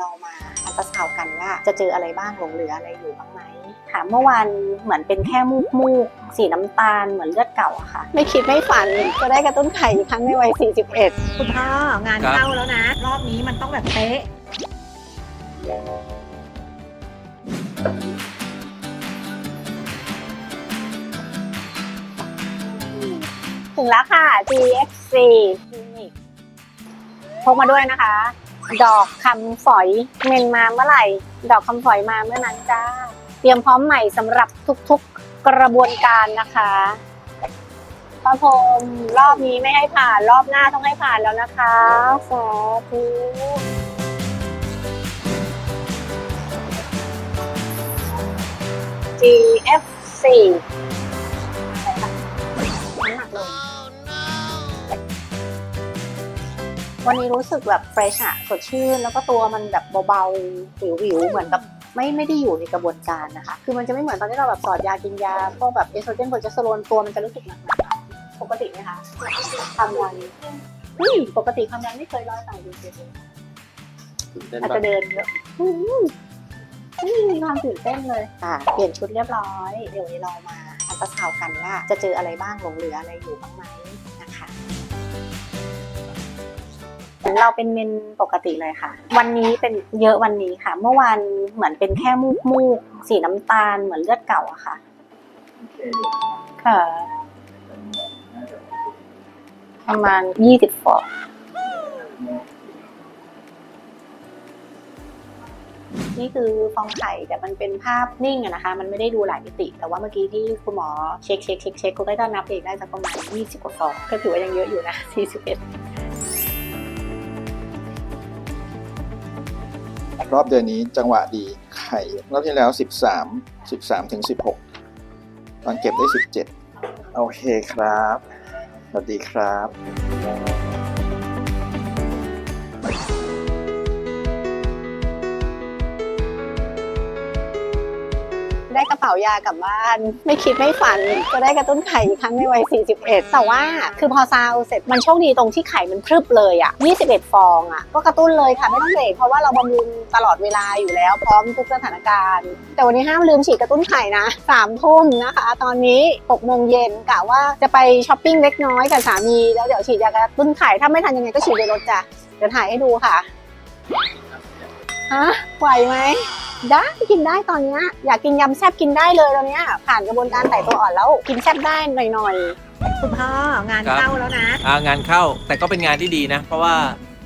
เรามาอัลตราซาวด์กันว่าจะเจออะไรบ้างหลงเหลืออะไรอยู่บ้างไหมค่ะเมื่อวานเหมือนเป็นแค่มูกมูกๆสีน้ำตาลเหมือนเลือดเก่าอะค่ะ ไม่คิดไม่ฝันจะได้กระตุ้นไข่อีกครั้งในวัย 41 คุณพ่องานครับเข้าแล้วนะ รอบนี้มันต้องแบบเป๊ะถึงแล้วค่ะ GXC Clinic พกมาด้วยนะคะ ดอกคำฝอยเมนมาเมื่อไหร่ ดอกคำฝอยมาเมื่อนั้นจ้า เตรียมพร้อมใหม่สำหรับทุกๆกระบวนการนะคะพระพรหมรอบนี้ไม่ให้ผ่านรอบหน้าต้องให้ผ่านแล้วนะคะสาธุ GFC น้ำ วันนี้รู้สึกแบบเฟรชอะสดชื่น แล้วก็ตัวมันแบบเบาๆวิวๆเหมือนแบบไม่ไม่ได้อยู่ในกระบวนการนะคะ คือมันจะไม่เหมือนตอนที่เราแบบสอดยากินยาพวกแบบเอสโตรเจนโปรเจสเตอโรนตัวมันจะรู้สึกหนักๆปกติไหมคะความดันเฮ้ยปกติความดันไม่เคยร้อยต่ำดูเลยตื่นเต้นอาจปะจะเดินแบบอืมไม่มีความตื่นเต้นเลยค่ะเปลี่ยนชุดเรียบร้อย เดี๋ยวเรามาอัลตราซาวด์กันว่าจะเจออะไรบ้างหลงเหลืออะไรอยู่บ้างไหมนะคะ เราเป็นเมนปกติเลยค่ะ วันนี้เป็นเยอะวันนี้ค่ะ เมื่อวานเหมือนเป็นแค่มูกมูกๆสีน้ำตาลเหมือนเลือดเก่าอะค่ะ ค่ะ ประมาณยี่สิบฟองนี่คือฟองไข่แต่มันเป็นภาพนิ่งอะนะคะ มันไม่ได้ดูหลายมิติ แต่ว่าเมื่อกี้ที่คุณหมอเช็คเช็คเช็คเช็คคุณก็จะนับเองได้สักประมาณ 20 กว่าฟองก็ถือว่ายังเยอะอยู่นะ 41 รอบเดือนนี้จังหวะดีไข่รอบที่แล้ว 13 13ถึง16 ตอนเก็บได้ 17 โอเคครับ สวัสดีครับ ป๋ายากลับบ้าน ไม่คิดไม่ฝันจะได้กระตุ้นไข่อีกครั้งในวัย 41 แต่ว่าคือพอซาวเสร็จมันโชคดีตรงที่ไข่มันพรึบเลยอะ 21 ฟองอะ ก็กระตุ้นเลยค่ะ ไม่ต้องเบรกเพราะว่าเราบำรุงตลอดเวลาอยู่แล้วพร้อมทุกสถานการณ์ แต่วันนี้ห้ามลืมฉีดกระตุ้นไข่นะ3ทุ่มนะคะ ตอนนี้6โมงเย็นกะว่าจะไปช้อปปิ้งเล็กน้อยกับสามีแล้วเดี๋ยวฉีดยากระตุ้นไข่ถ้าไม่ทันยังไงก็ฉีดในรถจ้ะเดี๋ยวถ่ายให้ดูค่ะ ฮะไหวไหมได้กินได้ตอนเนี้ยอยากกินยำแซ่บกินได้เลยตอนเนี้ยผ่านกระบวนการไต่ตัวอ่อนแล้วกินแซ่บได้หน่อยคุณพ่องานเข้าแล้วนะอ่างานเข้าแต่ก็เป็นงานที่ดีนะ เพราะว่า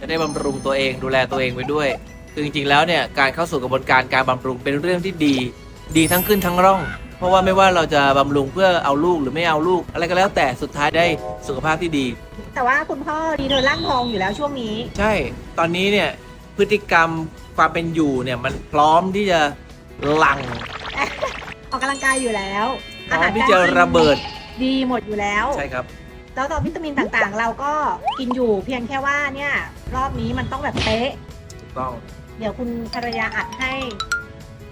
จะได้บำรุงตัวเองดูแลตัวเองไปด้วยคือจริงๆแล้วเนี่ยการเข้าสู่กระบวนการการบำรุงเป็นเรื่องที่ดี ดีทั้งขึ้นทั้งร่อง เพราะว่าไม่ว่าเราจะบำรุงเพื่อเอาลูกหรือไม่เอาลูก อะไรก็แล้วแต่สุดท้ายได้สุขภาพที่ดี แต่ว่าคุณพ่อดีเดินร่างทองอยู่แล้วช่วงนี้ ใช่ ตอนนี้เนี่ย พฤติกรรมความเป็นอยู่เนี่ยมันพร้อมที่จะหลังออกกำลังกายอยู่แล้วพร้อมที่จะระเบิดดีหมดอยู่แล้ว ใช่ครับแล้วต่อวิตามินต่างๆ เราก็กินอยู่เพียงแค่ว่าเนี่ยรอบนี้มันต้องแบบเป๊ะถูกต้อง เดี๋ยวคุณภรรยาอัดให้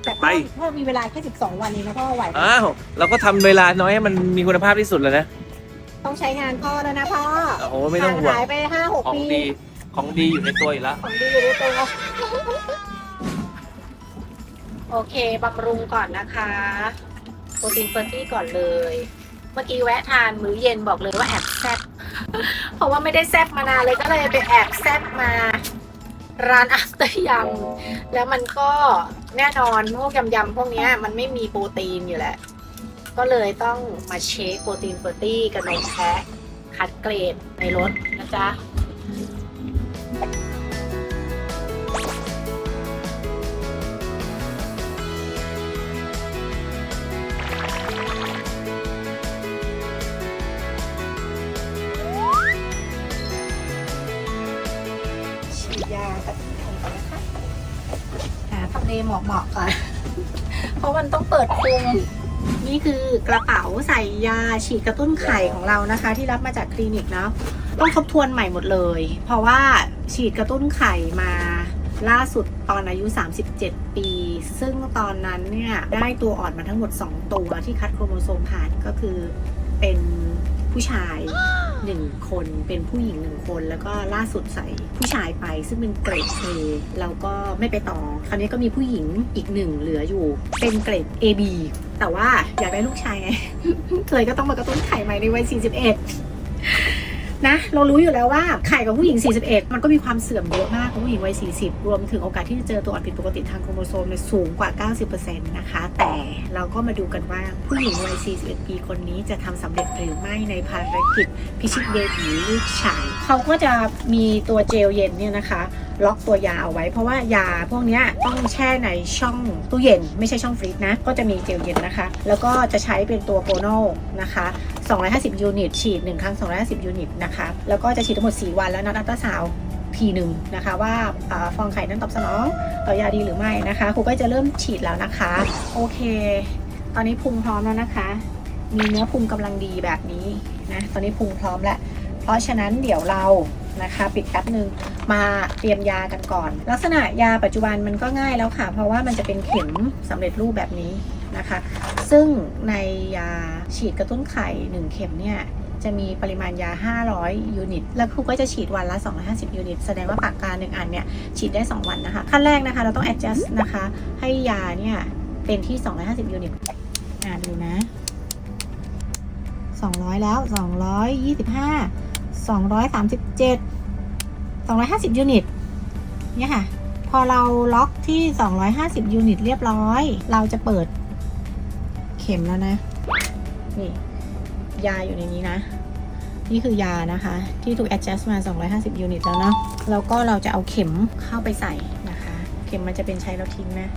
แต่ไปพ่อพ่อมีเวลาแค่ 12 วันเองนะพ่อไหวไหมอ้าวเราก็ทำเวลาน้อยให้มันมีคุณภาพที่สุดเลยนะ ต้องใช้งานพ่อแล้วนะพ่อโอ้โหไม่ต้องห่วงหายไปห้าหกของปีดี ของดีอยู่ในตัวอยู่แล้ว ของดีอยู่ในตัว โอเคบำรุงก่อนนะคะโปรตีนเฟอร์ตี้ก่อนเลย เมื่อกี้แวะทานมื้อเย็นบอกเลยว่าแอบแซ่บเพราะว่าไม่ได้แซ่บมานานเลยก็เลยไปแอบแซ่บมา ร้านอัสเตอร์ยำแล้วมันก็แน่นอนพวกยำๆพวกนี้มันไม่มีโปรตีนอยู่แล้ว ก็เลยต้องมาเช็คโปรตีนเฟอร์ตี้กับนมแพะคัดเกรดในรถนะจ๊ะ ฉีดยากับไข่ก่อนนะคะหาทำเลเหมาะๆก่อน เพราะมันต้องเปิดพุงนี่คือกระเป๋าใส่ยาฉีดกระตุ้นไข่ของเรานะคะ ที่รับมาจากคลินิกเนาะ ต้องทบทวนใหม่หมดเลย เพราะว่าฉีดกระตุ้นไข่มาล่าสุดตอนอายุ 37 ปี ซึ่งตอนนั้นเนี่ยได้ตัวอ่อนมาทั้งหมด 2 ตัวที่คัดโครโมโซมผ่านก็คือเป็นผู้ชายหนึ่งคนเป็นผู้หญิงหนึ่งคน แล้วก็ล่าสุดใส่ผู้ชายไปซึ่งเป็นเกรด A เราก็ไม่ไปต่อ คราวนี้ก็มีผู้หญิงอีกหนึ่งเหลืออยู่ เป็นเกรด AB แต่ว่าอยากได้ลูกชายไงเลยก็ต้องมากระตุ้นไข่ใหม่ในวัย 41 นะ เรารู้อยู่แล้วว่าไข่ของผู้หญิง 41 มันก็มีความเสื่อมเยอะมากของผู้หญิงวัย 40 รวมถึงโอกาสที่จะเจอตัวอ่อนผิดปกติทางโครโมโซมเนี่ยสูงกว่า 90%นะคะ แต่เราก็มาดูกันว่าผู้หญิงวัย 41 ปีคนนี้จะทำสำเร็จหรือไม่ในภารกิจพิชิตเบบีลูกชาย เขาก็จะมีตัวเจลเย็นเนี่ยนะคะ ล็อกตัวยาเอาไว้ เพราะว่ายาพวกนี้ต้องแช่ในช่องตู้เย็น ไม่ใช่ช่องฟรีซนะ ก็จะมีเจลเย็นนะคะ แล้วก็จะใช้เป็นตัวโปรโนนะคะ 250 ยูนิต ฉีด 1 ครั้ง 250 ยูนิตนะคะ แล้วก็จะฉีดทั้งหมด 4 วันแล้วนัดอัลตราซาวทีหนึ่งนะคะว่าอาฟองไข่นั้นตอบสนองต่อยาดีหรือไม่นะคะครูก็จะเริ่มฉีดแล้วนะคะ โอเค ตอนนี้พุงพร้อมแล้วนะคะ มีเนื้อพุงกำลังดีแบบนี้นะตอนนี้พุงพร้อมแล้วเพราะฉะนั้นเดี๋ยวเรา นะคะปิดแป๊บหนึ่งมาเตรียมยากันก่อน ลักษณะยาปัจจุบันมันก็ง่ายแล้วค่ะ เพราะว่ามันจะเป็นเข็มสำเร็จรูปแบบนี้นะคะ ซึ่งในยาฉีดกระตุ้นไข่ 1 เข็มเนี่ยจะมีปริมาณยา 500 ยูนิต แล้วครูก็จะฉีดวันละ 250 ยูนิต แสดงว่าปากกาหนึ่งอันเนี่ยฉีดได้ 2 วันนะคะ ขั้นแรกนะคะ เราต้อง adjust นะคะ ให้ยาเนี่ยเป็นที่ 250 ยูนิต อ่าดูนะ 200 แล้ว 225 237 250 ยูนิตเนี่ยค่ะ พอเราล็อกที่ 250 ยูนิตเรียบร้อย เราจะเปิดเข็มแล้วนะ นี่ ยาอยู่ในนี้นะ นี่คือยานะคะ ที่ถูก adjust มา 250 ยูนิตแล้วเนาะแล้วก็เราจะเอาเข็มเข้าไปใส่นะคะ เข็มมันจะเป็นใช้แล้วทิ้งนะ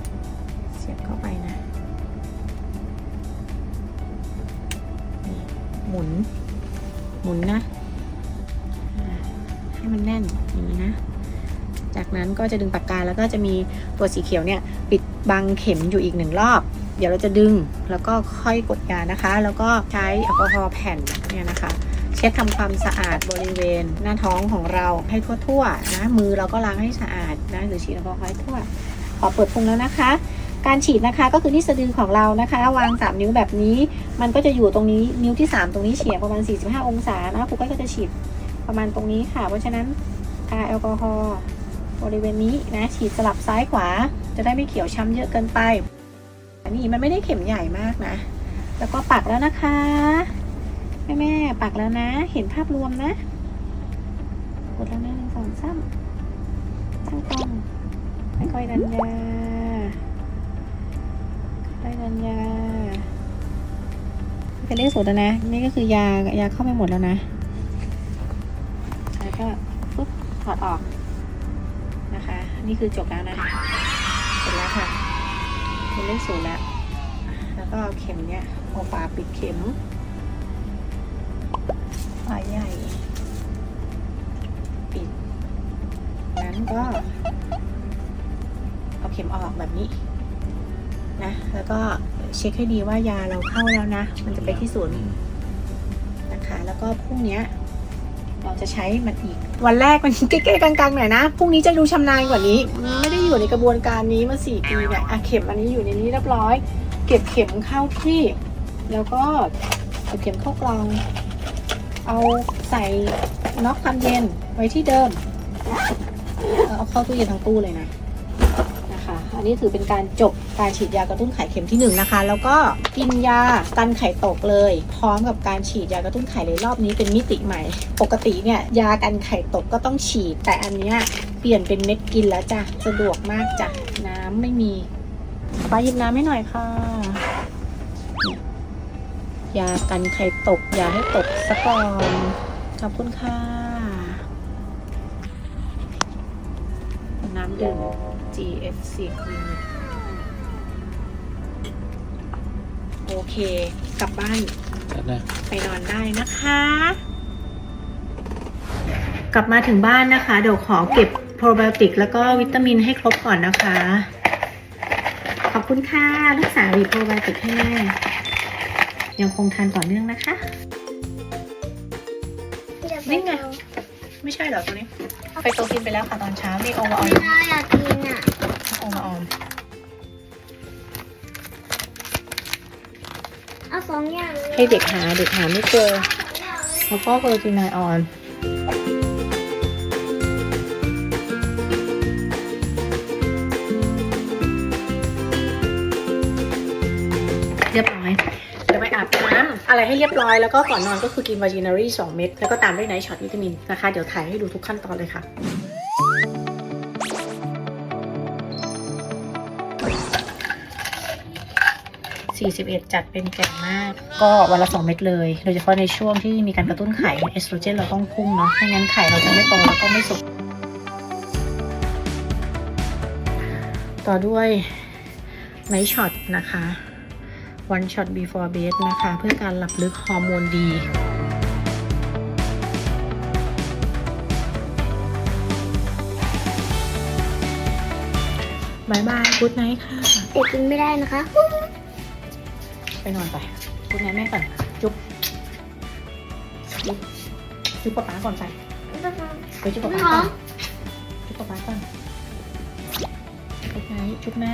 เสียบเข้าไปนะหมุน หมุนนะ ให้มันแน่นอย่างนี้นะ จากนั้นก็จะดึงปากกาแล้วก็จะมีตัวสีเขียวเนี่ยปิดบังเข็มอยู่อีกหนึ่งรอบ เดี๋ยวเราจะดึงแล้วก็ค่อยกดยานะคะ แล้วก็ใช้แอลกอฮอล์แผ่นเนี่ยนะคะ เช็ดทำความสะอาดบริเวณ หน้าท้องของเราให้ทั่วๆนะมือเราก็ล้างให้สะอาดนะหรือฉีดแอลกอฮอล์ให้ทั่ว ขอเปิดพุงแล้วนะคะการฉีดนะคะก็คือที่สะดือของเรานะคะ วาง 3 นิ้วแบบนี้ มันก็จะอยู่ตรงนี้นิ้วที่ 3 ตรงนี้เฉียงประมาณ 45 องศานะครูก้อยก็จะฉีด ประมาณตรงนี้ค่ะ เพราะฉะนั้นทาแอลกอฮอล์บริเวณนี้นะ ฉีดสลับซ้ายขวา จะได้ไม่เขียวช้ำเยอะเกินไป อันนี้มันไม่ได้เข็มใหญ่มากนะ แล้วก็ปักแล้วนะคะ แม่แม่ปักแล้วนะ เห็นภาพรวมนะ กดแล้วนะหนึ่งสองสามตั้งกล้องค่อยดันยาค่ดันยาเป็นเลขสูตรแล้วนะ นี่ก็คือยายาเข้าไปหมดแล้วนะ ก็ปุ๊บถอดออกนะคะ นี่คือจบแล้วนะเสร็จแล้วค่ะเป็นเลขศูนย์แล้ว แล้วก็เอาเข็มเนี้ยเอาฝาปิดเข็มฝาใหญ่ ปิด นั้นก็ เอาเข็มออกแบบนี้นะ แล้วก็เช็คให้ดีว่ายาเราเข้าแล้วนะ มันจะไปที่ศูนย์นะคะ แล้วก็พรุ่งเนี้ย เราจะใช้มันอีก วันแรกมันเก๊ๆกังๆหน่อยนะพรุ่งนี้จะดูชำนาญกว่านี้ ไม่ได้อยู่ในกระบวนการนี้มาสี่ปีเนี่ยอะเข็มอันนี้อยู่ในนี้เรียบร้อย เก็บเข็มเข้าที่ แล้วก็เอาเข็มเข้ากลอง เอาใส่น็อกความเย็นไว้ที่เดิม เอาเข้าตู้เย็นทั้งตู้เลยนะ นะคะอันนี้ถือเป็นการจบการฉีดยากระตุ้นไข่เข็มที่หนึ่งนะคะ แล้วก็กินยากันไข่ตกเลย พร้อมกับการฉีดยากระตุ้นไข่เลยรอบนี้เป็นมิติใหม่ ปกติเนี่ยยากันไข่ตกก็ต้องฉีด แต่อันเนี้ยเปลี่ยนเป็นเม็ดกินแล้วจ้ะสะดวกมากจ้ะน้ำไม่มีป้าหยิบน้ำให้หน่อยค่ะยากันไข่ตกอย่าให้ตกสะก่อนขอบคุณค่ะ น้ำดื่ม GFC Clinic โอเค กลับบ้านไปนอนได้นะคะ กลับมาถึงบ้านนะคะ เดี๋ยวขอเก็บโปรไบโอติกแล้วก็วิตามินให้ครบก่อนนะคะ ขอบคุณค่ะ ลูกสาวรีโปรไบโอติกให้แม่ยังคงทานต่อเนื่องนะคะ นี่ไง ไม่ใช่เหรอตัวนี้ ไปโตกินไปแล้วค่ะตอนเช้านี่โอมาออมไม่ได้อยากกินอะโอมาออมเอาสองอย่างลยให้เด็กหาเด็กหาไม่เจอสองอย่างเลยแล้วก็โปรตีนไนออนเรี ดี๋ยวไปอาอะไรให้เรียบร้อยแล้วก็ก่อนนอนก็คือกินวาจินารี2เม็ดแล้วก็ตามด้วยไนท์ช็อตวิตามินนะคะเดี๋ยวถ่ายให้ดูทุกขั้นตอนเลยค่ะ41 จัดเป็นแก่มาก ก็วันละ 2 เม็ดเลย โดยเฉพาะในช่วงที่มีการกระตุ้นไข่เอสโตรเจนเราต้องพุ่งเนาะไม่งั้นไข่เราจะไม่โตแล้วก็ไม่สุกต่อด้วยไนช็อตนะคะ one shot before bed นะคะ เพื่อการหลับลึกฮอร์โมนดีบายบาย good night ค่ะแต่กินไม่ได้นะคะ ไปนอนไปคุณแม่แม่ก่อน จุ๊บ จุ๊บจุ๊บป๊าป๊าก่อนไปไปจุ๊บป๊าป๊าก่อนจุ๊บป๊าป๊าก่อนจุ๊บไงจุ๊บแม่